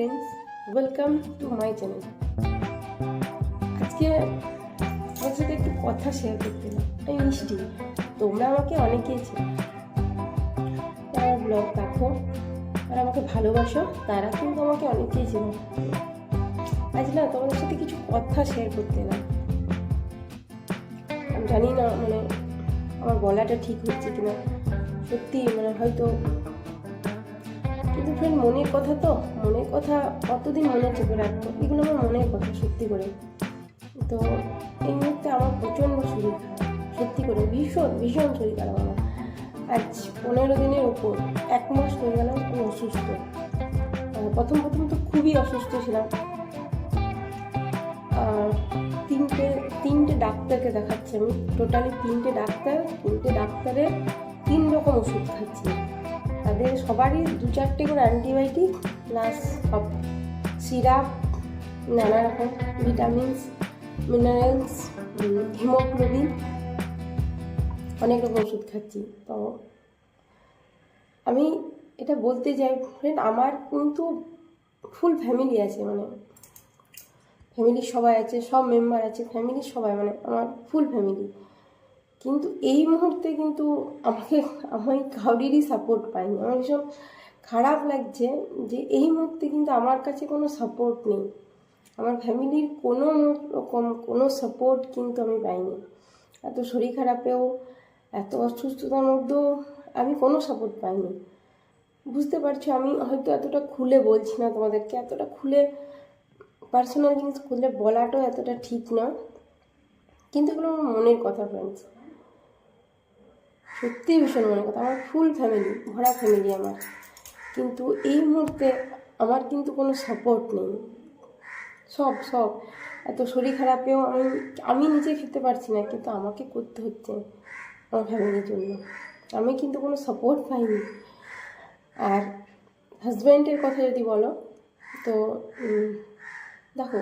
Friends welcome to my channel আজকে তোমার সাথে একটু কথা শেয়ার করতে। আমি মিষ্টি, তোমরা আমাকে অনেকেই ছিল যারা ব্লগ দেখো আর আমাকে ভালোবাসো, তারা কিন্তু আমাকে অনেকেই ছিল আজ না তোমাদের সাথে কিছু কথা শেয়ার করতে এলাম। আমি জানি না মানে আমার বলাটা ঠিক হচ্ছে কিনা। সত্যি মানে হয়তো কিন্তু ফ্রেন্ড মনের কথা তো, মনের কথা কতদিন মনে চেপে রাখব এগুলো আমার মনের কথা, সত্যি করে। তো এই মুহূর্তে আমার প্রচণ্ড শরীর খারাপ, সত্যি করে। ভীষণ ভীষণ শরীর খারাপ আমার। আজ পনেরো দিনের ওপর, এক মাস হয়ে গেল আমি অসুস্থ। প্রথম প্রথম তো খুবই অসুস্থ ছিলাম। তিনটে তিনটে ডাক্তারকে দেখাচ্ছি আমি। টোটালি তিনটে ডাক্তার, তিনটে ডাক্তারের তিন রকম ওষুধ খাচ্ছি। তাদের সবারই দু চারটে করে অ্যান্টিবায়োটিক প্লাস সব সিরাপ নানা রকম ভিটামিনস মিনারেলস হিমোগ্লোবিন অনেক রকম ওষুধ খাচ্ছি, তো আমি এটা বলতে চাই ফ্রেন্ড আমার কিন্তু ফুল ফ্যামিলি আছে মানে ফ্যামিলির সবাই আছে, সব মেম্বার আছে ফ্যামিলির সবাই মানে আমার ফুল ফ্যামিলি কিন্তু এই মুহূর্তে কিন্তু আমাকে আমি কাউরিরই সাপোর্ট পাইনি আমার ভীষণ খারাপ লাগছে যে এই মুহূর্তে কিন্তু আমার কাছে কোনো সাপোর্ট নেই। আমার ফ্যামিলির কোনো রকম কোনো সাপোর্ট কিন্তু আমি পাইনি। এত শরীর খারাপেও, এত অসুস্থতার মধ্যেও আমি কোনো সাপোর্ট পাইনি। বুঝতে পারছ, আমি হয়তো এতটা খুলে বলছি না তোমাদেরকে, এতটা খুলে পার্সোনাল জিনিস খুলে বলাটাও এতটা ঠিক না। কিন্তু এগুলো আমার মনের কথা ফ্রেন্ডস সত্যিই ভীষণ মনে কথা। আমার ফুল ফ্যামিলি ভরা ফ্যামিলি আমার। কিন্তু এই মুহূর্তে আমার কিন্তু কোনো সাপোর্ট নেই। সব সব। এত শরীর খারাপেও আমি আমি নিজে খেতে পারছি না, কিন্তু আমাকে করতে হচ্ছে আমার ফ্যামিলির জন্য। আমি কিন্তু কোনো সাপোর্ট পাইনি। আর হাজব্যান্ডের কথা যদি বলো, তো দেখো,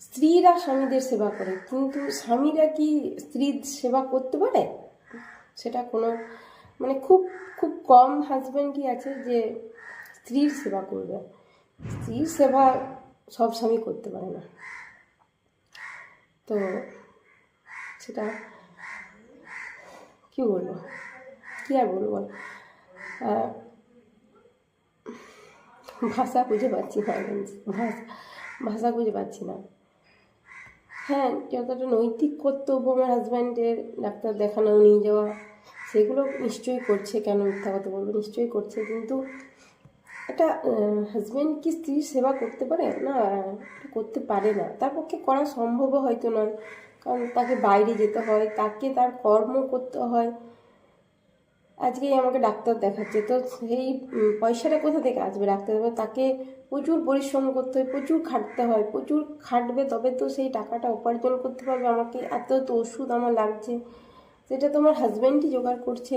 স্ত্রীরা স্বামীদের সেবা করে, কিন্তু স্বামীরা কি স্ত্রীর সেবা করতে পারে? সেটা কোনো মানে খুব খুব কম হাজব্যান্ডই আছে যে স্ত্রীর সেবা করবে। স্ত্রীর সেবা সব স্বামী করতে পারে না। তো সেটা কি বলব? কি আর বলব বল? ভাষা খুঁজে পাচ্ছি না। ভাষা ভাষা খুঁজে পাচ্ছি না। হ্যাঁ যতটা নৈতিক কর্তব্য আমার হাজব্যান্ডের ডাক্তার দেখানো নিয়ে যাওয়া, সেগুলো নিশ্চয়ই করছে, কেন মিথ্যা কথা বলব? নিশ্চয়ই করছে, কিন্তু একটা হাজব্যান্ড কি স্ত্রীর সেবা করতে পারে? না করতে পারে না। তার পক্ষে করা সম্ভবও হয়তো নয়, কারণ তাকে বাইরে যেতে হয়, তাকে তার কর্ম করতে হয়। আজকেই আমাকে ডাক্তার দেখাচ্ছে। তো সেই পয়সাটা কোথা থেকে আসবে ডাক্তার? দেখাবে? তাকে প্রচুর পরিশ্রম করতে হয়, প্রচুর খাটতে হয়, প্রচুর খাটবে, তবে তো সেই টাকাটা উপার্জন করতে পারবে। আমাকে এত তো ওষুধ আমার লাগছে সেটা তো আমার হাজব্যান্ডই জোগাড় করছে।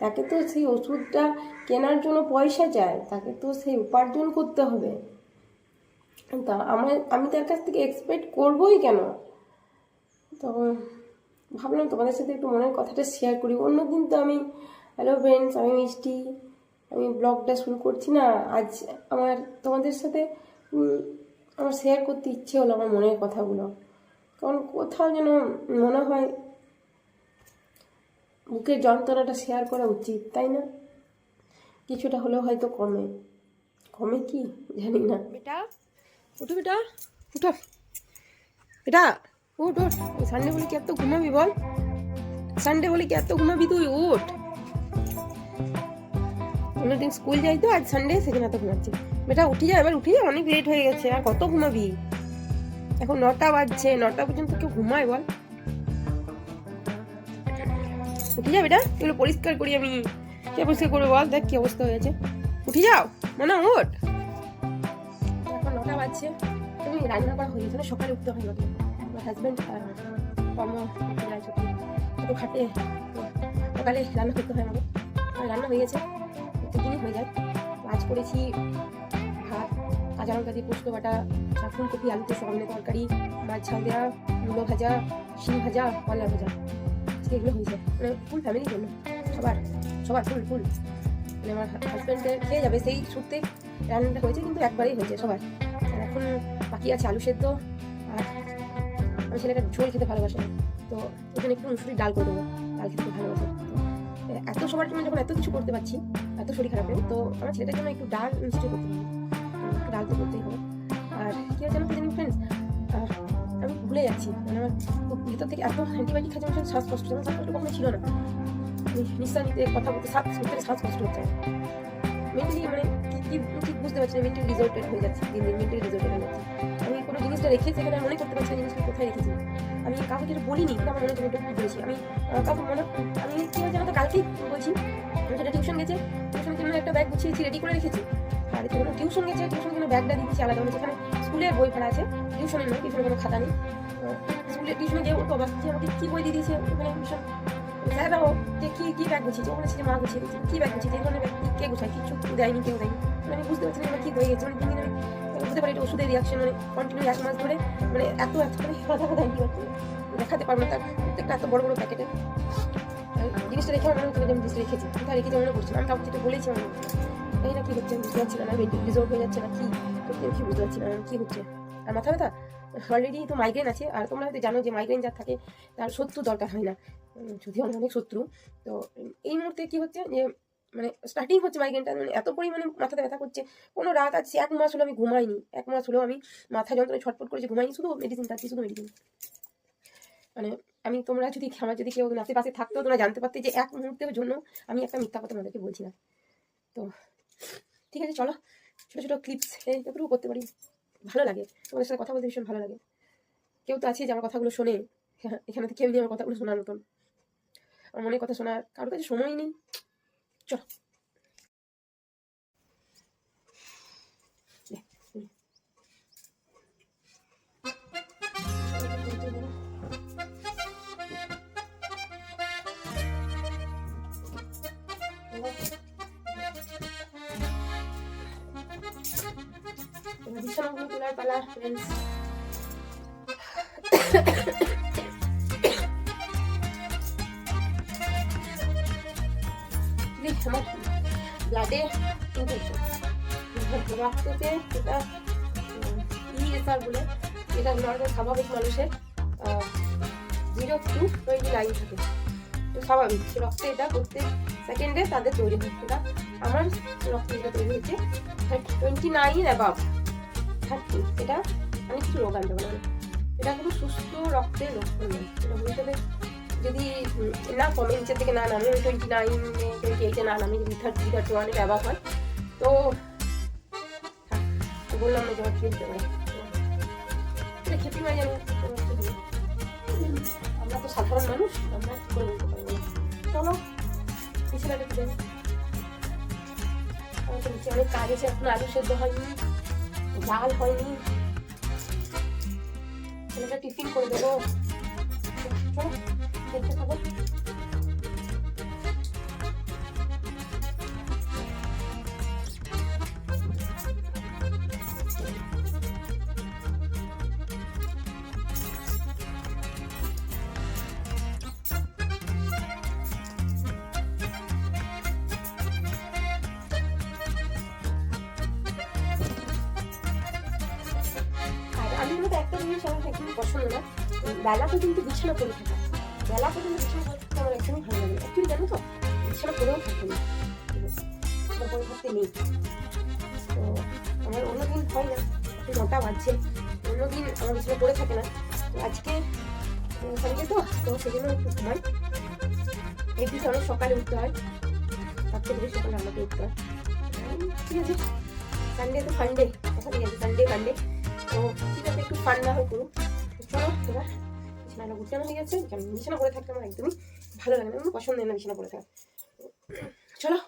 তাকে তো সেই ওষুধটা কেনার জন্য পয়সা চায় তাকে তো সেই উপার্জন করতে হবে। তা আমার, আমি তার কাছ থেকে এক্সপেক্ট করবোই কেন? তো ভাবলাম তোমাদের সাথে একটু মনের কথাটা শেয়ার করি। অন্যদিন তো আমি হ্যালো ফ্রেন্ডস আমি মিষ্টি। আমি ব্লগটা শুরু করছি না। আজ আমার তোমাদের সাথে আমার শেয়ার করতে ইচ্ছে হলো আমার মনের কথাগুলো। কারণ কোথাও যেন মনে হয় বুকের যন্ত্রণাটা শেয়ার করা উচিত, তাই না? কিছুটা হলেও হয়তো কমে। কমে কি? জানি না। বেটা, উঠো বেটা উঠো। বেটা, উঠ উঠ। সানডে বলে কি এত ঘুমাবি বল? সানডে বলে কি এত ঘুমাবি তুই? উঠ। অন্যদিন স্কুল যাই তো, আজ সানডে সেখানে এত ঘুমাচ্ছি। বেটা, উঠে যা, এবার উঠে যা, অনেক লেট হয়ে গেছে, আর কত ঘুমাবি? এখন নটা বাজছে, নটা পর্যন্ত কেউ ঘুমায় বল। উঠে যা বেটা, এগুলো পরিষ্কার করি আমি। কে পরিষ্কার করবে বল, দেখ কি অবস্থা হয়েছে উঠে যাও না না ওঠ এখন নটা বাজছে, তুমি রান্না করা হয়ে গেছে, সকালে উঠতে হয় আমাকে আমার হাজব্যান্ড কর্ম যায় একটু খাটে সকালে রান্না করতে হয় আমাকে রান্না হয়ে গেছে। প্রত্যেকদিনই হয়ে যায় আজ করেছি, ভাত, কাঁচা লঙ্কা দিয়ে পোস্ত বাটা ফুলকপি, আলুতে সয়াবিনের তরকারি, মাছ ঝাল দেওয়া, মূলো ভাজা, শিম ভাজা কলা ভাজা। এগুলো হয়েছে মানে ফুল ফ্যামিলির জন্য। সবার সবার ফুল ফুল মানে আমার হাজব্যান্ডে খেয়ে যাবে সেই সূত্রে রান্নাটা হয়েছে কিন্তু একবারেই হয়েছে, সবার। এখন বাকি আছে আলু সেদ্ধ, আর আমার ছেলেটা ঝোল খেতে ভালোবাসে তো ওখানে একটু মুসুরি ডাল করে দেবো। ডাল খেতে ভালোবাসে। এত সবার জন্য যখন এত কিছু করতে পারছি, এত শরীর খারাপে তো আমার ছেলেটার জন্য একটু ডাল নিশ্চয়ই করতে হবে ডাল তো করতেই হবে। আর কি হচ্ছে জানো জানি ফ্রেন্ডস আমি ভুলে যাচ্ছি। মানে আমার ভেতর থেকে এত অ্যান্টিবায়োটিক খাচ্ছে, আমার শ্বাসকষ্ট যেমন শ্বাসকষ্ট কখনো ছিল না। আমি নিঃশ্বাস নিতে কথা বলতে শ্বাস শ্বাসকষ্ট হচ্ছে। মেন্টালি মানে কি ঠিক বুঝতে পারছি না মেন্টালি হয়ে যাচ্ছে। দিন দিন মেন্টালি রিজল্টেড হয়ে যাচ্ছে। আমি কোনো জিনিসটা রেখে সেখানে আমি মনে করতে পারছি জিনিসটা কোথায় রেখেছি? আমি কাউকে কিছু বলিনি, কিন্তু আমার মনে হচ্ছে ওটা বলেছি। আমি কাউকে মনে, আমি কি হয়েছে তো, কালকেই বলছি। আমি সেটা টিউশন গেছে টিউশন জন্য একটা ব্যাগ গুছিয়েছি রেডি করে রেখেছি। আর যখন টিউশন গেছে টিউশন জন্য ব্যাগটা দিচ্ছি আলাদা মানে যেখানে স্কুলের বই পড়া আছে টিউশনের নয় টিউশনের কোনো খাতা নেই। স্কুলে টিউশনে গিয়ে ও তো অবাক যে আমাকে কী বই দিয়ে দিয়েছে, ওখানে ভীষণ স্যাররাও যে কী কী ব্যাগ গুছিয়েছে। ও বলেছে যে মা গুছিয়ে দিয়েছে। কী ব্যাগ গুছিয়েছে? এই ধরনের ব্যাগ কে গোছায়? কিছু দেয়নি, কেউ দেয়নি। মানে আমি বুঝতে পারছি না কী হয়ে গেছে। মানে দিন দিন আমি বুঝতে পারি ওষুধের রিয়াকশন মানে কন্টিনিউ এক মাস ধরে মানে এত এত মানে কথা অ্যান্টিবায়োটিক দেখাতে পারব না তার প্রত্যেকটা এত বড় বড় প্যাকেটে জিনিসটা রেখে আমার মনে হচ্ছে আমি জিনিসটা রেখেছি। কোথায় রেখেছি মনে করছি আমি কাউকে বলেছি আমার। এই না কি হচ্ছে, আমি বুঝতে পারছি না, আমি রিজর্ভ হয়ে যাচ্ছে না, কি সত্যি আমি কি বুঝতে পারছি না, কি হচ্ছে? আর মাথা ব্যথা অলরেডি তো মাইগ্রেন আছে, আর তোমরা হয়তো জানো যে মাইগ্রেন যার থাকে, তার শত্রু দরকার হয় না। যদিও অনেক শত্রু, তো এই মুহূর্তে কি হচ্ছে যে মানে স্টার্টিং হচ্ছে মাইগ্রেনটা মানে এত পরিমাণে মাথাতে ব্যথা করছে। কোনো রাত আছে এক মাস হলো আমি ঘুমাইনি এক মাস হলো আমি মাথা যন্ত্রণায় ছটফট করেছি ঘুমাইনি শুধু মেডিসিন খাচ্ছি শুধু মেডিসিন মানে আমি তোমরা যদি আমার যদি কেউ নাচে পাশে থাকতো তোমরা জানতে পারতে যে এক মুহূর্তের জন্য আমি একটা মিথ্যা কথা তোমাদেরকে বলছি না তো ঠিক আছে চলো ছোটো ছোটো ক্লিপস এগুলো করতে পারি। ভালো লাগে। তোমাদের সাথে কথা বলতে ভীষণ ভালো লাগে। কেউ তো আছে যে আমার কথাগুলো শোনে হ্যাঁ, এখানে তো কেউ নেই আমার কথাগুলো শোনার মতন। আমার মনে কথা শোনার কারোর কাছে সময় নেই। চলো নে, নে। এবার বিছানাগুলো তোলার পালা ফ্রেন্ডস আমার ব্লাডে ইনফেকশন রক্ততে এটা ইএসআর বলে, এটা নর্মাল স্বাভাবিক মানুষের জিরো টু টোয়েন্টি নাইন থাকে। তো স্বাভাবিক রক্তে এটা প্রত্যেক সেকেন্ডে তাদের তৈরি হচ্ছে এটা আমার রক্তে এটা তৈরি হচ্ছে টোয়েন্টি নাইন অ্যাবাভ থার্টি এটা অনেক কিছু রোগ আনতে পারে এটা কোনো সুস্থ রক্তের লক্ষণ নয়। এটা বলতে যদি না কমে নিচের থেকে না নামে টোয়েন্টি নাইন টোয়েন্টি এইটে না নামে, যদি থার্টি থার্টি ওয়ানের অ্যাবাভ হয়, তো বললাম না যে আমার পারে এটা খেতে পারি আমি? আমরা তো সাধারণ মানুষ, আমরা কি করে বলতে পারব না। চলো বিছানাটা তুলে। আমার তো নিচে অনেক কাজ আছে, এখন আলু সেদ্ধ হয়নি, ডাল হয়নি ছেলেটা টিফিন করে দেবো চলো দেখতে থাকো বেলা পর্যন্ত বিছানা করে থাকা। বেলা পর্যন্ত বিছানা আমার একদমই ভালো লাগে অ্যাকচুয়ালি জানো তো বিছানা করেও থাকতে নেই আমার করে থাকতে নেই তো আমার অন্যদিন হয় না নটা বাজছে অন্যদিন আমার বিছানা পড়ে থাকে না তো আজকে সানডে তো তো সেজন্য একটু এই দিকে অনেক সকালে উঠতে হয় তার থেকে বেশি সকালে আমাকে উঠতে হয় ঠিক আছে সানডে তো ফান্ডে কথা ঠিক আছে সানডে ফান্ডে তো, ঠিক আছে, একটু ফান না হয় করুক। চলো, এবার বিছানাটা গুছানো হয়ে গেছে। বিছানা পড়ে থাকতে আমার একদমই ভালো লাগে না। আমার পছন্দ হয় না বিছানা পড়ে থাকা। চলো।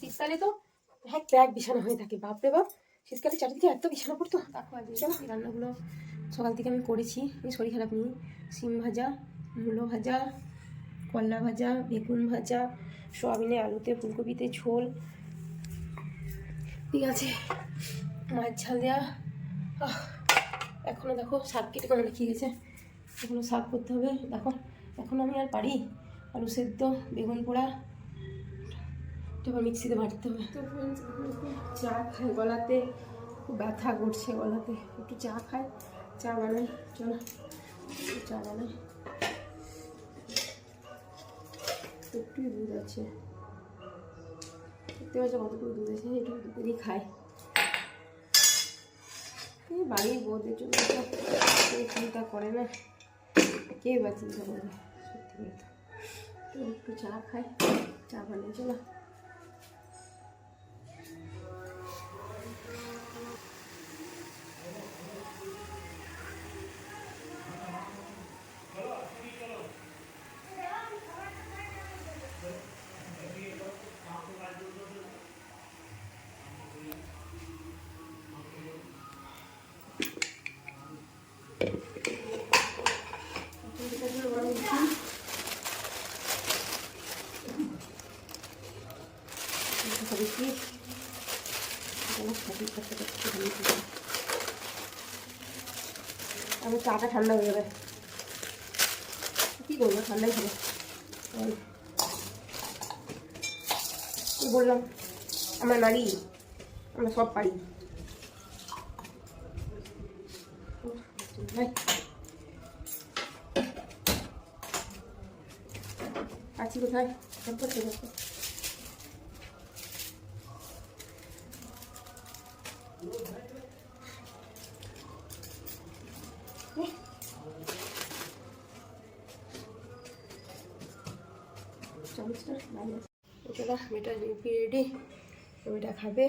শীতকালে তো এক ব্যাগ বিছানা হয়ে থাকে। বাপরে বাপ শীতকালে চারিদিকে এত বিছানা পড়তো। দেখো চলো। রান্নাগুলো সকাল থেকে আমি করেছি। এই শরীর খারাপ নিয়ে সিম ভাজা মূলো ভাজা করলা ভাজা বেগুন ভাজা সয়াবিনে আলুতে ফুলকপিতে ঝোল। ঠিক আছে। মাছ ঝাল দেওয়া আহ, এখনও দেখো শাক কেটে কোনো রেখে গেছে এখনও শাক করতে হবে। দেখো এখন আমি আর পারি? আলু সেদ্ধ বেগুন পোড়া আবার মিক্সিতে বাটতে হবে। তো চা খাই গলাতে। খুব ব্যথা করছে গলাতে। একটু চা খাই। চা বানাই। চলো চা বানাই। একটুই দুধ আছে। দেখতে পাচ্ছ কতটুকু দুধ আছে? একটু খাই। এই বাড়ির বউদের জন্য কেউ চিন্তা করে না। কে বা চিন্তা করবে সত্যি কথা। তো একটু চা খাই, চা বানিয়ে চলো। চাটা ঠান্ডা হয়ে যাবে। কি করব? ঠান্ডাই হবে। বললাম? আমরা নারী, আমরা সব পারি। আছি কোথায়? সব করতে চলো মেয়েটা রেডি মেয়েটা খাবে।